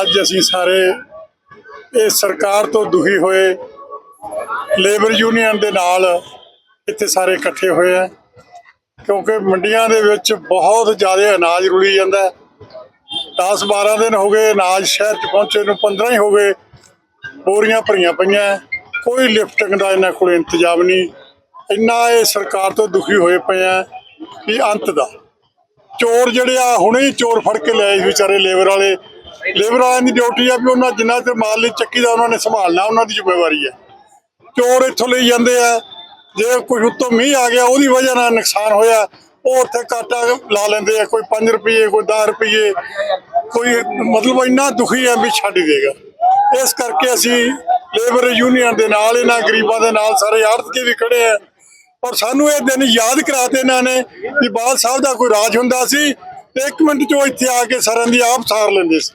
ਅੱਜ ਅਸੀਂ ਸਾਰੇ ਇਹ ਸਰਕਾਰ ਤੋਂ ਦੁਖੀ ਹੋਏ ਲੇਬਰ ਯੂਨੀਅਨ ਦੇ ਨਾਲ ਇੱਥੇ ਸਾਰੇ ਇਕੱਠੇ ਹੋਏ ਆ, ਕਿਉਂਕਿ ਮੰਡੀਆਂ ਦੇ ਵਿੱਚ ਬਹੁਤ ਜ਼ਿਆਦਾ ਅਨਾਜ ਰੁਲੀ ਜਾਂਦਾ 10 12 ਦਿਨ ਹੋ ਗਏ ਅਨਾਜ ਸ਼ਹਿਰ ਚ ਪਹੁੰਚੇ ਨੂੰ 15 ਹੀ ਹੋ ਗਏ, ਬੋਰੀਆਂ ਭਰੀਆਂ ਪਈਆਂ ਕੋਈ ਲਿਫਟਿੰਗ ਦਾ ਇਹਨਾਂ ਕੋਲ ਇੰਤਜ਼ਾਮ ਨਹੀਂ। ਇੰਨਾ ਇਹ ਸਰਕਾਰ ਤੋਂ ਦੁਖੀ ਹੋਏ ਪਏ ਆ ਵੀ ਅੰਤ ਦਾ। ਚੋਰ ਜਿਹੜੇ ਆ, ਹੁਣੇ ਹੀ ਚੋਰ ਫੜ ਕੇ ਲਿਆਏ ਸੀ ਵਿਚਾਰੇ ਲੇਬਰ ਵਾਲੇ। ਲੇਬਰ ਵਾਲਿਆਂ ਦੀ ਡਿਊਟੀ ਆ ਵੀ ਉਹਨਾਂ ਜਿੰਨਾ ਚਿਰ ਮਾਲ ਨਹੀਂ ਚੱਕੀ ਦਾ ਉਹਨਾਂ ਨੇ ਸੰਭਾਲਣਾ, ਉਹਨਾਂ ਦੀ ਜ਼ਿੰਮੇਵਾਰੀ ਹੈ ਚੋਰ ਇੱਥੋਂ ਲਈ ਜਾਂਦੇ ਆ, ਜੇ ਕੋਈ ਉੱਤੋਂ ਮੀਂਹ ਆ ਗਿਆ, ਉਹਦੀ ਵਜ੍ਹਾ ਨਾਲ ਨੁਕਸਾਨ ਹੋਇਆ, ਉਹ ਉੱਥੇ ਕਾਟਾ ਲਾ ਲੈਂਦੇ ਆ, ਕੋਈ 5 ਰੁਪਏ ਕੋਈ 10 ਰੁਪਏ ਕੋਈ ਮਤਲਬ ਇੰਨਾ ਦੁਖੀ ਆ ਵੀ ਛੱਡ ਦੇਗਾ। ਇਸ ਕਰਕੇ ਅਸੀਂ ਲੇਬਰ ਯੂਨੀਅਨ ਦੇ ਨਾਲ, ਇਹਨਾਂ ਗਰੀਬਾਂ ਦੇ ਨਾਲ ਸਾਰੇ ਆੜਤਕੇ ਵੀ ਖੜੇ ਆ। ਔਰ ਸਾਨੂੰ ਇਹ ਦਿਨ ਯਾਦ ਕਰਾਤੇ ਇਹਨਾਂ ਨੇ ਵੀ ਬਾਲ ਸਾਹਿਬ ਦਾ ਕੋਈ ਰਾਜ ਹੁੰਦਾ ਸੀ, ਤੇ ਇੱਕ ਮਿੰਟ ਚੋਂ ਇੱਥੇ ਆ ਕੇ ਸਾਰਿਆਂ ਦੀ ਆਪ ਸਾਰ ਲੈਂਦੇ ਸੀ।